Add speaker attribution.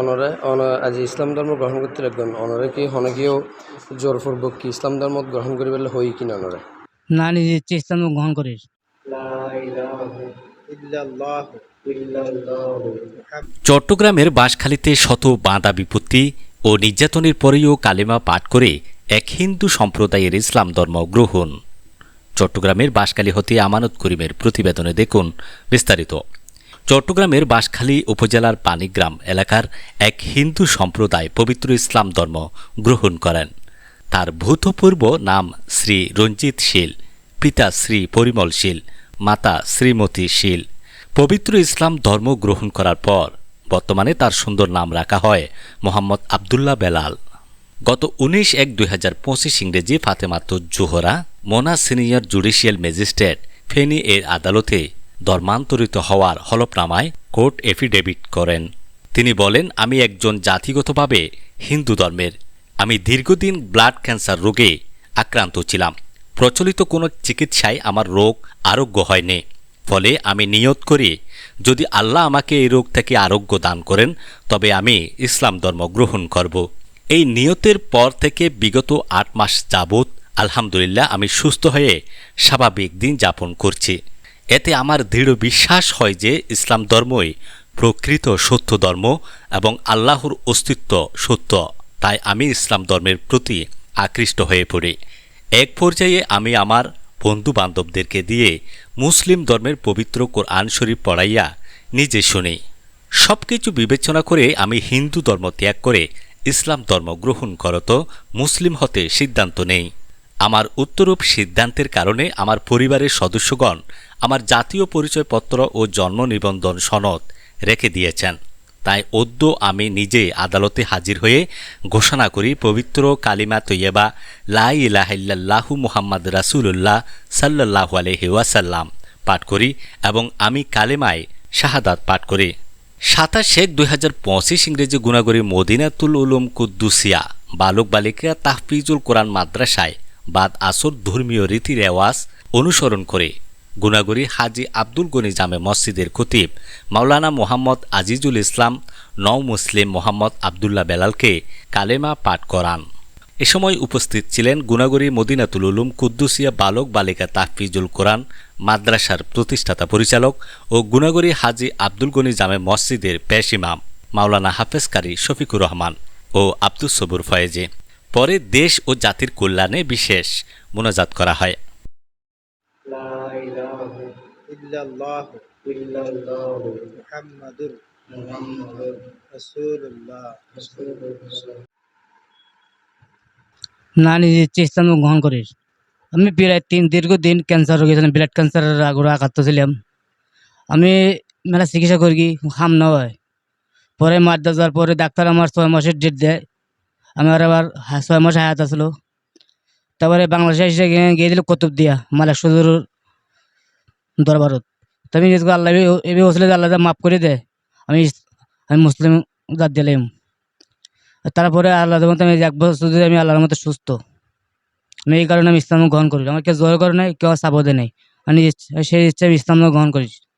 Speaker 1: অনরা আজ ইসলাম ধর্ম গ্রহণ করতে লাগবেন অনরে কি জোর জোরপূর্বক কি ইসলাম ধর্ম গ্রহণ করি পেলে হই কি না অনরে
Speaker 2: না নিজে ইচ্ছে ইসলাম গ্রহণ করি
Speaker 3: চট্টগ্রামের বাঁশখালীতে শত বাঁধা বিপত্তি ও নির্যাতনের পরেও কালেমা পাঠ করে এক হিন্দু সম্প্রদায়ের ইসলাম ধর্ম গ্রহণ চট্টগ্রামের বাঁশখালী হতে আমানত করিমের প্রতিবেদনে দেখুন বিস্তারিত চট্টগ্রামের বাঁশখালী উপজেলার পানিগ্রাম এলাকার এক হিন্দু সম্প্রদায় পবিত্র ইসলাম ধর্ম গ্রহণ করেন তার ভূতপূর্ব নাম শ্রী রঞ্জিত শীল পিতা শ্রী পরিমল শীল মাতা শ্রীমতী শীল পবিত্র ইসলাম ধর্ম গ্রহণ করার পর বর্তমানে তার সুন্দর নাম রাখা হয় মোহাম্মদ আবদুল্লা বেলাল গত উনিশ এক দুই হাজার পঁচিশ ইংরেজি Fatemat Zohra Mona senior judicial magistrate Feni এর আদালতে ধর্মান্তরিত হওয়ার হলফনামায় কোর্ট এফিডেভিট করেন তিনি বলেন আমি একজন জাতিগতভাবে হিন্দু ধর্মের আমি দীর্ঘদিন ব্লাড ক্যান্সার রোগে আক্রান্ত ছিলাম প্রচলিত কোনো চিকিৎসায় আমার রোগ আরোগ্য হয়নি ফলে আমি নিয়ত করি যদি আল্লাহ আমাকে এই রোগ থেকে আরোগ্য দান করেন তবে আমি ইসলাম ধর্ম গ্রহণ করব এই নিয়তের পর থেকে বিগত আট মাস যাবৎ আলহামদুলিল্লাহ আমি সুস্থ হয়ে স্বাভাবিক দিন যাপন করছি এতে আমার দৃঢ় বিশ্বাস হয় যে ইসলাম ধর্মই প্রকৃত সত্য ধর্ম এবং আল্লাহর অস্তিত্ব সত্য তাই আমি ইসলাম ধর্মের প্রতি আকৃষ্ট হয়ে পড়ি এক পর্যায়ে আমি আমার বন্ধু বান্ধবদেরকে দিয়ে মুসলিম ধর্মের পবিত্র কোরআন শরীফ পড়াইয়া নিজে শুনি সব কিছু বিবেচনা করে আমি হিন্দু ধর্ম ত্যাগ করে ইসলাম ধর্ম গ্রহণ করত মুসলিম হতে সিদ্ধান্ত নেই আমার উত্তরূপ সিদ্ধান্তের কারণে আমার পরিবারের সদস্যগণ আমার জাতীয় পরিচয়পত্র ও জন্ম নিবন্ধন সনদ রেখে দিয়েছেন তাই অদ্য আমি নিজে আদালতে হাজির হয়ে ঘোষণা করি পবিত্র কালিমা তৈয়বা লাই ইলাহিল্লাহু মুহাম্মদ রাসুলুল্লাহ সাল্লাহু আলহি পাঠ করি এবং আমি কালেমায় শাহাদাত পাঠ করি সাতাশ শেখ দুই হাজার পঁচিশ ইংরেজি গুণাগরী মদিনাতুল উলুম কুদ্দুসিয়া বালক বালিকা তাহফিজুল কোরআন মাদ্রাসায় বাদ আসর ধর্মীয় রীতি রেওয়াজ অনুসরণ করে গুনাগুরি হাজি আব্দুল গনি জামে মসজিদের খতিব মাওলানা মোহাম্মদ আজিজুল ইসলাম নও মুসলিম মোহাম্মদ আবদুল্লাহ বেলালকে কালেমা পাঠ করান এ সময় উপস্থিত ছিলেন গুনাগরি মদিনাতুল উলুম কুদ্দুসিয়া বালক বালিকা তাহফিজুল কোরআন মাদ্রাসার প্রতিষ্ঠাতা পরিচালক ও গুনাগরি হাজি আব্দুল গনি জামে মসজিদের পেশ ইমাম মাওলানা হাফেজকারী শফিকুর রহমান ও আব্দুল সবুর ফয়েজে পরে দেশ ও জাতির কল্যাণে বিশেষ মোনাজাত করা হয়
Speaker 4: না নিজের
Speaker 2: চেষ্টা আমি গ্রহণ করি আমি প্রায় তিন দীর্ঘদিন ক্যান্সার রোগী ছিলাম ব্লাড ক্যান্সারের আগ্রহ আঘাত ছিলাম আমি মেলা চিকিৎসা করি হাম না হয় পরে মার দেওয়ার পরে ডাক্তার আমার ছয় মাসের ডেট দেয় আমার আবার ছয় মাসে হায়াত আসলো তারপরে বাংলাদেশে এসে গিয়ে দিল দিয়া মালিক সুদুর দরবারত তুমি নিজেকে আল্লাহ এবি ওসলে আল্লাহ মাফ করে দে আমি আমি মুসলিম জাত দিলাম তারপরে আল্লাহ মতো আমি এক বছর যদি আমি আল্লাহর মতো সুস্থ আমি এই কারণে আমি ইসলাম গ্রহণ করি আমার কেউ জোর করে নাই কেউ সাপোর্টে নেই আমি সেই ইচ্ছা আমি ইসলাম গ্রহণ করেছি